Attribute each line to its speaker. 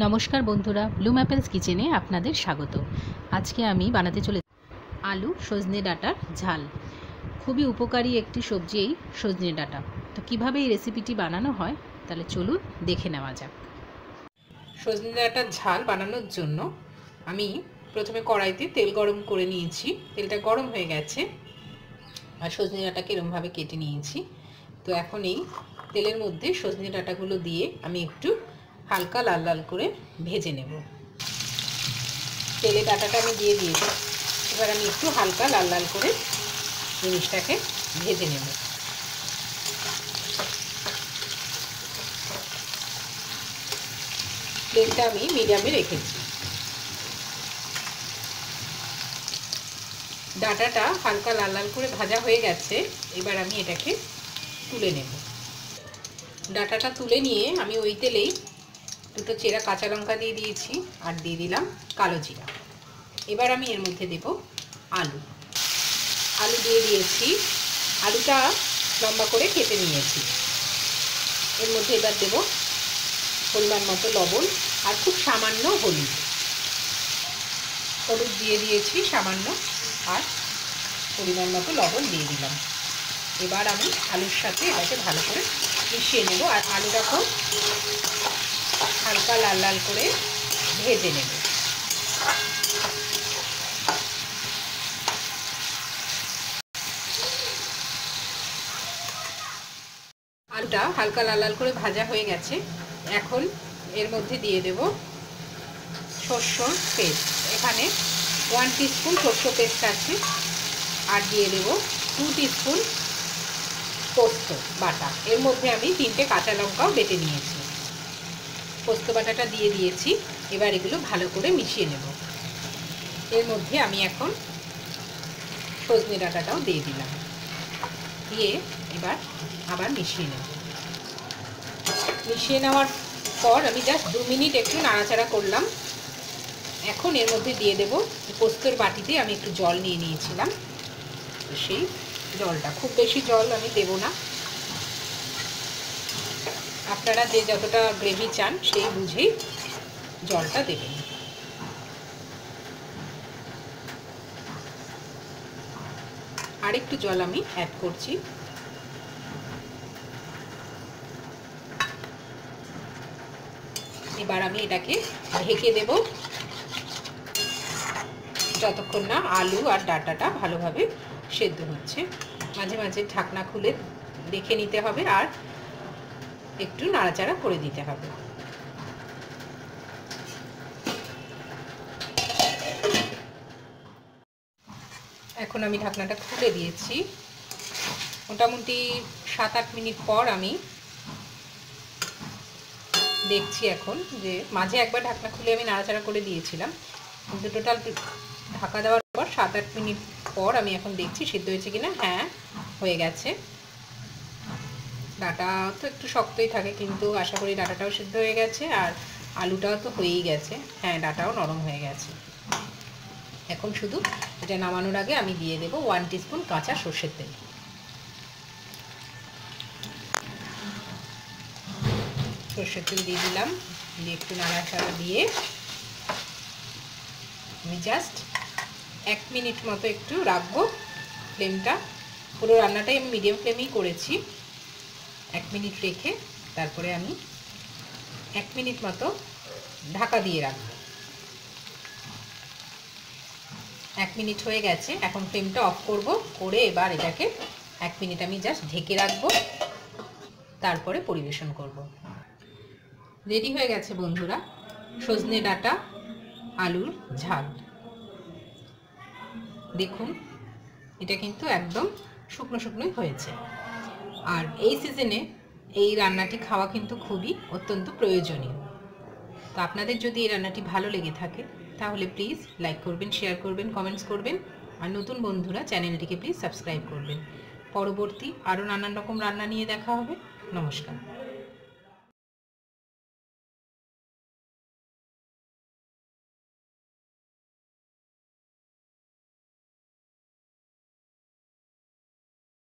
Speaker 1: নমস্কার বন্ধুরা Bloom apples কিচেনে আপনাদের স্বাগত। আজকে আমি বানাতে চলে আলু সজনে ডাঁটার ঝাল। খুবই উপকারী একটি সবজি এই সজনে ডাঁটা। তো কীভাবে এই রেসিপিটি বানানো হয়, তাহলে চলুন দেখে নেওয়া যাক।
Speaker 2: সজনে ডাঁটার ঝাল বানানোর জন্য আমি প্রথমে কড়াইতে তেল গরম করে নিয়েছি। তেলটা গরম হয়ে গেছে আর সজনে ডাঁটাকে এরমভাবে কেটে নিয়েছি। তো এখন এই তেলের মধ্যে সজনে ডাঁটাগুলো দিয়ে আমি একটু হালকা লাল লাল করে ভেজে নেব। তেলে ডাঁটাটা আমি দিয়ে দিয়েছি। এবার আমি একটু হালকা লাল লাল করে জিনিসটাকে ভেজে নেব। ফ্লেমটা আমি মিডিয়ামে রেখেছি ডাটাটা হালকা লাল লাল করে ভাজা হয়ে গেছে। এবার আমি এটাকে তুলে নেব। ডাটাটা তুলে নিয়ে আমি ওই তেলেই দুটো চেরা কাঁচা লঙ্কা দিয়ে দিয়েছি আর দিয়ে দিলাম কালো জিরা। এবার আমি এর মধ্যে দেব আলু। আলু দিয়ে দিয়েছি। আলুটা লম্বা করে কেটে নিয়েছি। এর মধ্যে এবার দেব পরিমাণ মতো লবণ আর খুব সামান্য হলুদ। হলুদ দিয়ে দিয়েছি সামান্য আর পরিমাণ মতো লবণ দিয়ে দিলাম। এবার আমি আলুর সাথে এটাকে ভালো করে মিশিয়ে নেব। আর আলুটাকেও হালকা লাল লাল করে ভেজে নেব। আলুটা হালকা লাল লাল করে ভাজা হয়ে গেছে। এখন এর মধ্যে দিয়ে দেব সর্ষর পেস্ট। এখানে ওয়ান টিস্পুন সর্ষ পেস্ট আছে। আর দিয়ে দেব টু টিস্পুন পোস্ত বাটা। এর মধ্যে আমি তিনটে কাঁচা লঙ্কাও বেটে নিয়েছি। পোস্ত বাটাটা দিয়ে দিয়েছি। এবার এগুলো ভালো করে মিশিয়ে নেব। এর মধ্যে আমি এখন সজনে ডাঁটাটাও দিয়ে দিলাম। দিয়ে এবার আবার মিশিয়ে নেব। মিশিয়ে নেওয়ার পর আমি জাস্ট দু মিনিট একটু নাড়াচাড়া করলাম। এখন এর মধ্যে দিয়ে দেব পোস্তর বাটিতে আমি একটু জল নিয়ে নিয়েছিলাম। সেই জলটা, খুব বেশি জল আমি দেব না। আপনারা যে যতটা গ্রেভি চান, সেই বুঝেই জলটা দেবেন। আরেকটু জল আমি অ্যাড করছি। এবার আমি এটাকে ঢেকে দেব। যতক্ষণ না আলু আর ডাটাটা ভালোভাবে সেদ্ধ হচ্ছে। মাঝে মাঝে ঢাকনা খুলে দেখে নিতে হবে। আর একটু নাড়াচাড়া করে দিতে হবে। এখন আমি ঢাকনাটা খুলে দিয়েছি। মোটামুটি সাত আট মিনিট পর আমি দেখছি এখন যে মাঝে একবার ঢাকনা খুলে আমি নাড়াচাড়া করে দিয়েছিলাম। কিন্তু টোটাল ঢাকা দেওয়ার পর সাত আট মিনিট পর আমি এখন দেখছি সিদ্ধ হয়েছে কিনা। হ্যাঁ হয়ে গেছে। ডাটা তো একটু শক্তই থাকে, কিন্তু আশা করি ডাটাটাও সিদ্ধ হয়ে গেছে আর আলুটাও তো হয়েই গেছে। হ্যাঁ ডাটাও নরম হয়ে গেছে। এখন শুধু এটা নামানোর আগে আমি দিয়ে দেবো ওয়ান টিস্পুন কাঁচা সর্ষের তেল। সর্ষের তেল দিয়ে দিলাম। দিয়ে একটু নাড়াচাড়া দিয়ে আমি জাস্ট এক মিনিট মতো একটু রাখব। ফ্লেমটা পুরো রান্নাটাই আমি মিডিয়াম ফ্লেমেই করেছি। এক মিনিট রেখে তারপরে আমি এক মিনিট মতো ঢাকা দিয়ে রাখব। এক মিনিট হয়ে গেছে, এখন ফ্লেমটা অফ করব, করে এবার এটাকে এক মিনিট আমি জাস্ট ঢেকে রাখব, তারপরে পরিবেশন করব। রেডি হয়ে গেছে বন্ধুরা, সজনে ডাটা, আলুর ঝাল। দেখুন, এটা কিন্তু একদম শুকনো শুকনোই হয়েছে। আর এই সিজনে এই রান্নাটি খাওয়া কিন্তু খুবই অত্যন্ত প্রয়োজনীয়। তো আপনাদের যদি এই রান্নাটি ভালো লেগে থাকে, তাহলে প্লিজ লাইক করবেন শেয়ার করবেন কমেন্টস করবেন, আর নতুন বন্ধুরা চ্যানেলটিকে প্লিজ সাবস্ক্রাইব করবেন। পরবর্তী আরও নানান রকম রান্না নিয়ে দেখা হবে। নমস্কার।